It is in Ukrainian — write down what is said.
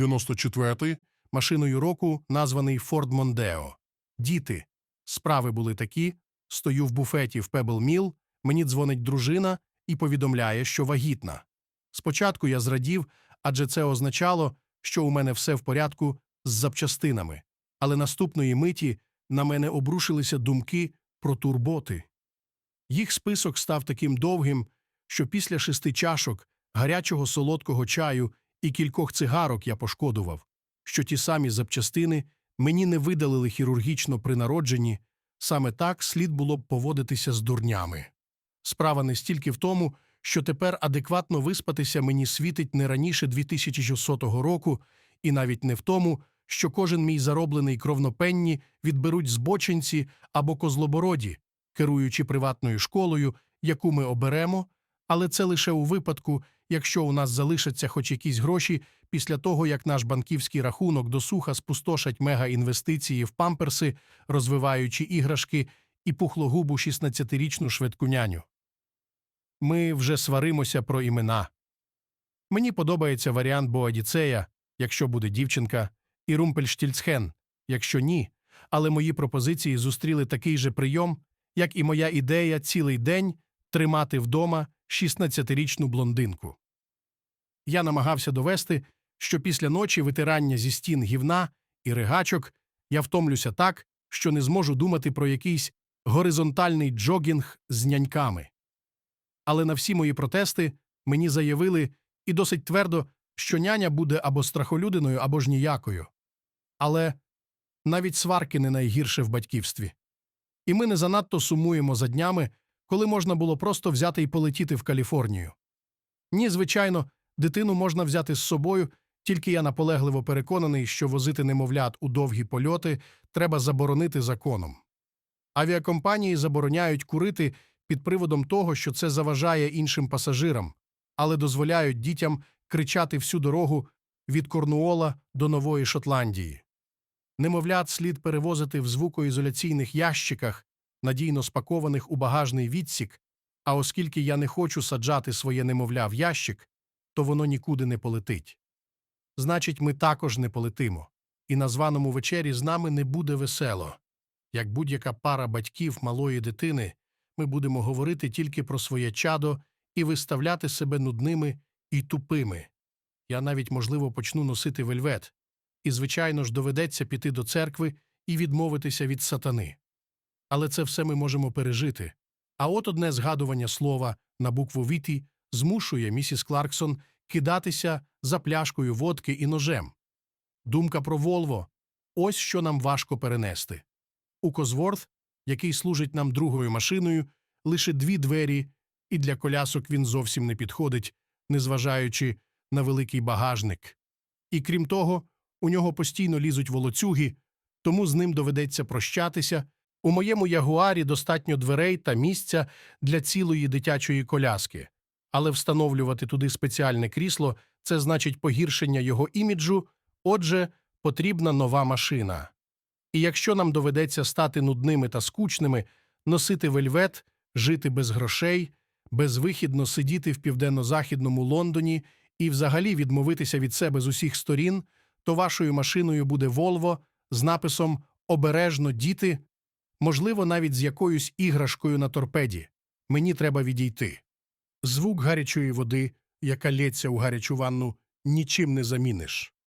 94-й, машиною року названий Ford Mondeo. Діти. Справи були такі. Стою в буфеті в Pebble Mill, мені дзвонить дружина і повідомляє, що вагітна. Спочатку я зрадів, адже це означало, що у мене все в порядку з запчастинами. Але наступної миті на мене обрушилися думки про турботи. Їх список став таким довгим, що після шести чашок, гарячого солодкого чаю і кількох цигарок я пошкодував, що ті самі запчастини мені не видалили хірургічно при народженні, саме так слід було б поводитися з дурнями. Справа не стільки в тому, що тепер адекватно виспатися мені світить не раніше 2600 року, і навіть не в тому, що кожен мій зароблений кровнопенні відберуть збочинці або козлобороді, керуючи приватною школою, яку ми оберемо, але це лише у випадку, якщо у нас залишаться хоч якісь гроші після того, як наш банківський рахунок до суха спустошать мегаінвестиції в памперси, розвиваючи іграшки і пухлогубу 16-річну швидкуняню. Ми вже сваримося про імена. Мені подобається варіант Боадіцея, якщо буде дівчинка, і Румпельштільцхен, якщо ні, але мої пропозиції зустріли такий же прийом, як і моя ідея цілий день тримати вдома 16-річну блондинку. Я намагався довести, що після ночі витирання зі стін гівна і ригачок я втомлюся так, що не зможу думати про якийсь горизонтальний джогінг з няньками. Але на всі мої протести мені заявили і досить твердо, що няня буде або страхолюдиною, або ж ніякою. Але навіть сварки не найгірше в батьківстві. І ми не занадто сумуємо за днями, коли можна було просто взяти і полетіти в Каліфорнію. Ні, звичайно, дитину можна взяти з собою, тільки я наполегливо переконаний, що возити немовлят у довгі польоти треба заборонити законом. Авіакомпанії забороняють курити під приводом того, що це заважає іншим пасажирам, але дозволяють дітям кричати всю дорогу від Корнуола до Нової Шотландії. Немовлят слід перевозити в звукоізоляційних ящиках, надійно спакованих у багажний відсік, а оскільки я не хочу саджати своє немовля в ящик, то воно нікуди не полетить. Значить, ми також не полетимо, і на званому вечері з нами не буде весело. Як будь-яка пара батьків малої дитини, ми будемо говорити тільки про своє чадо і виставляти себе нудними і тупими. Я навіть, можливо, почну носити вельвет, і, звичайно ж, доведеться піти до церкви і відмовитися від сатани. Але це все ми можемо пережити. А от одне згадування слова на букву Віті змушує місіс Кларксон кидатися за пляшкою водки і ножем. Думка про Волво ось що нам важко перенести. У Козворth, який служить нам другою машиною, лише дві двері, і для колясок він зовсім не підходить, незважаючи на великий багажник. І крім того, у нього постійно лізуть волоцюги, тому з ним доведеться прощатися. У моєму ягуарі достатньо дверей та місця для цілої дитячої коляски, але встановлювати туди спеціальне крісло це значить погіршення його іміджу, отже, потрібна нова машина. І якщо нам доведеться стати нудними та скучними, носити вельвет, жити без грошей, безвихідно сидіти в південно-західному Лондоні і взагалі відмовитися від себе з усіх сторін, то вашою машиною буде Волво з написом Обережно діти, можливо, навіть з якоюсь іграшкою на торпеді. Мені треба відійти. Звук гарячої води, яка лється у гарячу ванну, нічим не заміниш.